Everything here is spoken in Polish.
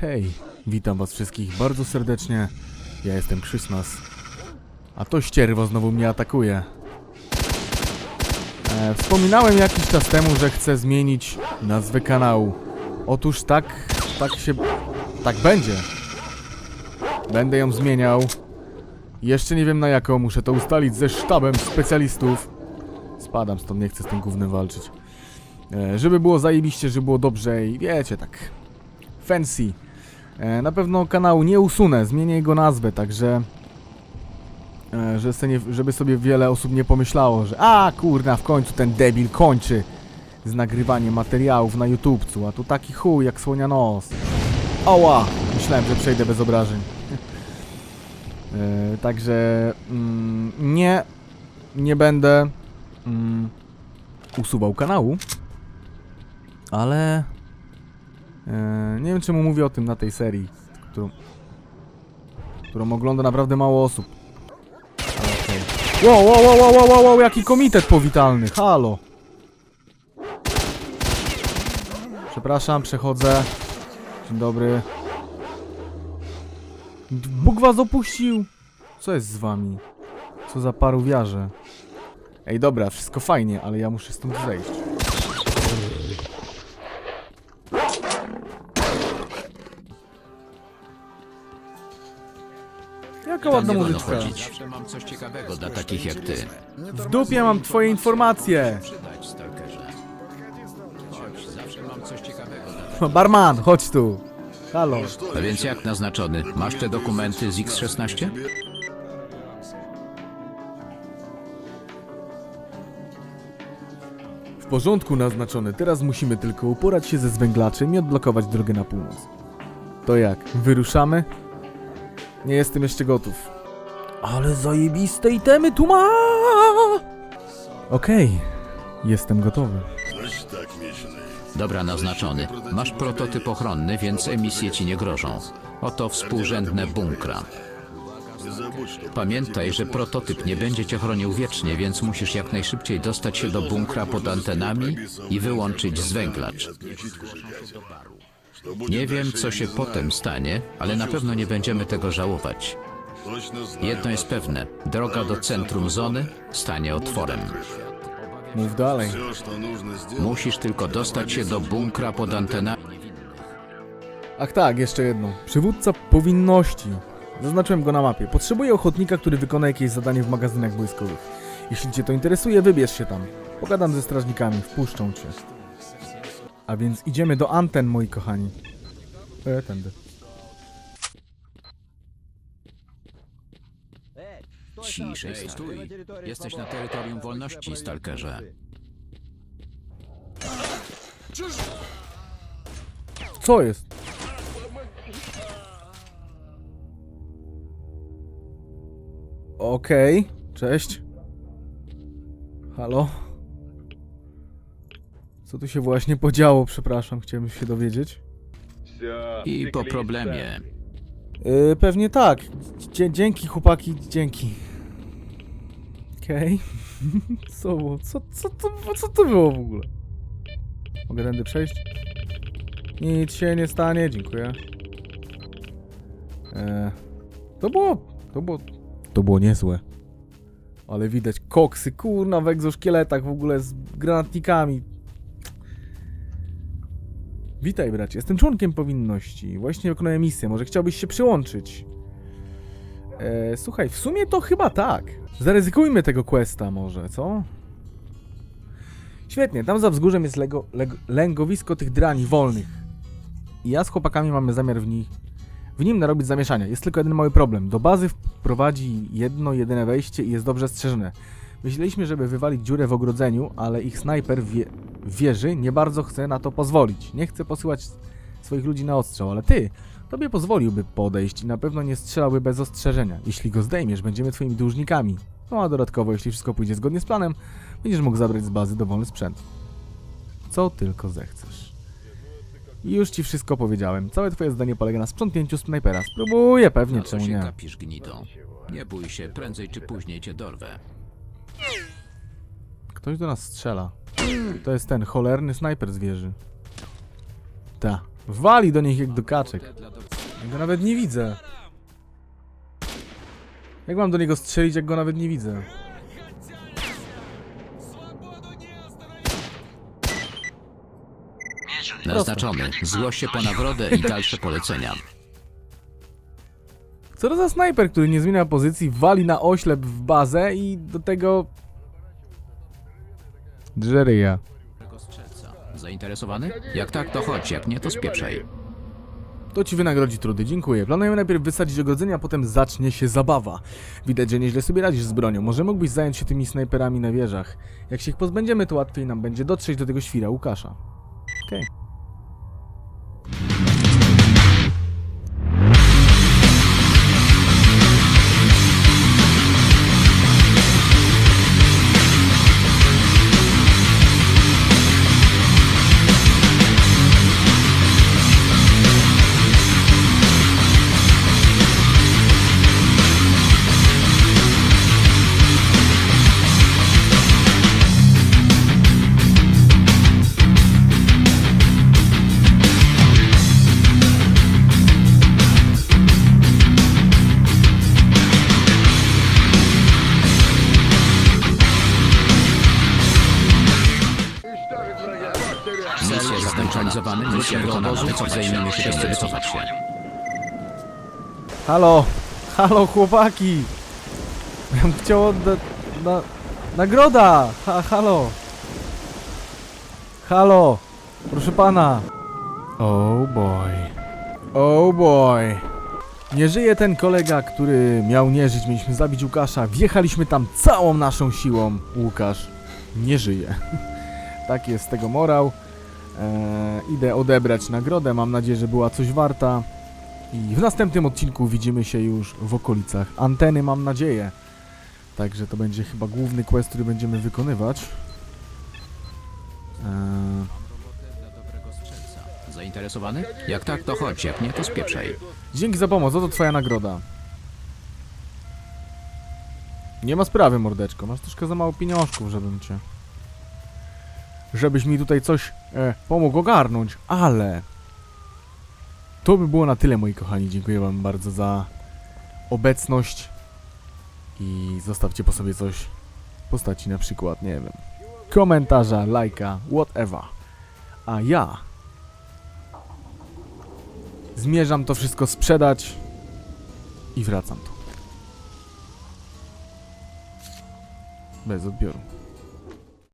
Hej, witam was wszystkich bardzo serdecznie. Ja jestem Krzysnas. A to ścierwo znowu mnie atakuje. E, wspominałem jakiś czas temu, że chcę zmienić nazwę kanału. Otóż tak, tak się, tak będzie. Będę ją zmieniał. Jeszcze nie wiem na jaką, muszę to ustalić ze sztabem specjalistów. Spadam stąd, nie chcę z tym gównem walczyć. E, żeby było zajebiście, żeby było dobrze i wiecie, tak fancy. E, na pewno kanału nie usunę, zmienię jego nazwę, także e, żeby sobie wiele osób nie pomyślało, że a kurna, w końcu ten debil kończy z nagrywaniem materiałów na YouTubcu, a tu taki chuj jak słonia nos. Oła! Myślałem, że przejdę bez obrażeń. e, także mm, nie, nie będę mm, usuwał kanału, ale nie wiem czemu mówię o tym na tej serii, którą, którą ogląda naprawdę mało osób. Okej. Wow, wow, wow, wow, wow, wow, wow, jaki komitet powitalny, halo. Przepraszam, przechodzę. Dzień dobry. Bóg was opuścił. Co jest z wami? Co za paruwiarze. Ej, dobra, wszystko fajnie, ale ja muszę stąd zejść. Jaka ładna nie wolno muzyczka. Zawsze mam coś ciekawego dla takich jak ty. W dupie mam twoje informacje. Przydać, stalkerze. Chodź, zawsze mam coś ciekawego dla Barman, chodź tu. Halo. A więc jak naznaczony? Masz te dokumenty z X16? W porządku naznaczone. Teraz musimy tylko uporać się ze zwęglaczem i odblokować drogę na północ. To jak? Wyruszamy? Nie jestem jeszcze gotów. Ale zajebiste itemy tu ma! Okej. Jestem gotowy. Dobra, naznaczony. Masz prototyp ochronny, więc emisje ci nie grożą. Oto współrzędne bunkra. Pamiętaj, że prototyp nie będzie cię chronił wiecznie, więc musisz jak najszybciej dostać się do bunkra pod antenami i wyłączyć zwęglacz. Nie wiem, co się potem stanie, ale na pewno nie będziemy tego żałować. Jedno jest pewne, droga do centrum zony stanie otworem. Mów dalej. Musisz tylko dostać się do bunkra pod antenami. Ach tak, jeszcze jedno. Przywódca powinności. Zaznaczyłem go na mapie. Potrzebuję ochotnika, który wykona jakieś zadanie w magazynach wojskowych. Jeśli cię to interesuje, wybierz się tam. Pogadam ze strażnikami, wpuszczą cię. A więc idziemy do anten, moi kochani. E, tędy. Ciszej, stój. Jesteś na terytorium wolności, stalkerze. Co jest? Okej, cześć. Halo? Co tu się właśnie podziało? Przepraszam, chciałem się dowiedzieć. I po problemie. Yy, pewnie tak. Dzie- dzięki chłopaki, dzięki. Okej. co było? Co, co, to, co to było w ogóle? Mogę tędy przejść? Nic się nie stanie, dziękuję. Eee, to było, to było, to było niezłe. Ale widać koksy, kurna, w egzoszkieletach w ogóle z granatnikami. Witaj, bracie. Jestem członkiem powinności. Właśnie wykonuję misję. Może chciałbyś się przyłączyć? E, słuchaj, w sumie to chyba tak. Zaryzykujmy tego questa może, co? Świetnie, tam za wzgórzem jest lego, lego, lęgowisko tych drani wolnych. I ja z chłopakami mamy zamiar w, nich, w nim narobić zamieszania. Jest tylko jeden mały problem. Do bazy wprowadzi jedno, jedyne wejście i jest dobrze strzeżone. Myśleliśmy, żeby wywalić dziurę w ogrodzeniu, ale ich snajper wie, wieży nie bardzo chce na to pozwolić. Nie chce posyłać swoich ludzi na ostrzał, ale ty, tobie pozwoliłby podejść i na pewno nie strzelałby bez ostrzeżenia. Jeśli go zdejmiesz, będziemy twoimi dłużnikami. No a dodatkowo, jeśli wszystko pójdzie zgodnie z planem, będziesz mógł zabrać z bazy dowolny sprzęt. Co tylko zechcesz. I już ci wszystko powiedziałem. Całe twoje zdanie polega na sprzątnięciu snajpera. Spróbuję, pewnie, czemu nie. gnido? Nie bój się, prędzej czy później cię dorwę. Ktoś do nas strzela. To jest ten cholerny snajper z wieży. Ta. Wali do nich jak do kaczek. Ja go nawet nie widzę. Jak mam do niego strzelić, jak go nawet nie widzę? Naznaczony. Zgłoś się po nagrodę i dalsze polecenia. Co to za snajper, który nie zmienia pozycji, wali na oślep w bazę i do tego... Drzeryja. Zainteresowany? Jak tak, to chodź, jak nie, to spieprzaj. To ci wynagrodzi trudy, dziękuję. Planujemy najpierw wysadzić ogrodzenie, a potem zacznie się zabawa. Widać, że nieźle sobie radzisz z bronią. Może mógłbyś zająć się tymi snajperami na wieżach. Jak się ich pozbędziemy, to łatwiej nam będzie dotrzeć do tego świra Łukasza. Okej. Misja zakończona. Misja wykonana. Zajmiemy się tym, wycofać się. Halo! Halo, chłopaki! Ja bym chciał oddać... Na... Nagroda! Ha, halo! Halo! Proszę pana! Oh boy. Oh boy. Nie żyje ten kolega, który miał nie żyć. Mieliśmy zabić Łukasza. Wjechaliśmy tam całą naszą siłą. Łukasz nie żyje. Taki jest z tego morał. Eee, idę odebrać nagrodę. Mam nadzieję, że była coś warta. I w następnym odcinku widzimy się już w okolicach anteny, mam nadzieję. Także to będzie chyba główny quest, który będziemy wykonywać. Eee, Zainteresowany? Jak tak, to chodź, jak nie, to spieprzaj. dzięki za pomoc, oto twoja nagroda. Nie ma sprawy, mordeczko. Masz troszkę za mało pieniążków, żebym cię... Żebyś mi tutaj coś e, pomógł ogarnąć, ale... To by było na tyle, moi kochani. Dziękuję wam bardzo za obecność. I zostawcie po sobie coś w postaci na przykład, nie wiem, komentarza, lajka, whatever. A ja zmierzam to wszystko sprzedać i wracam tu. Bez odbioru.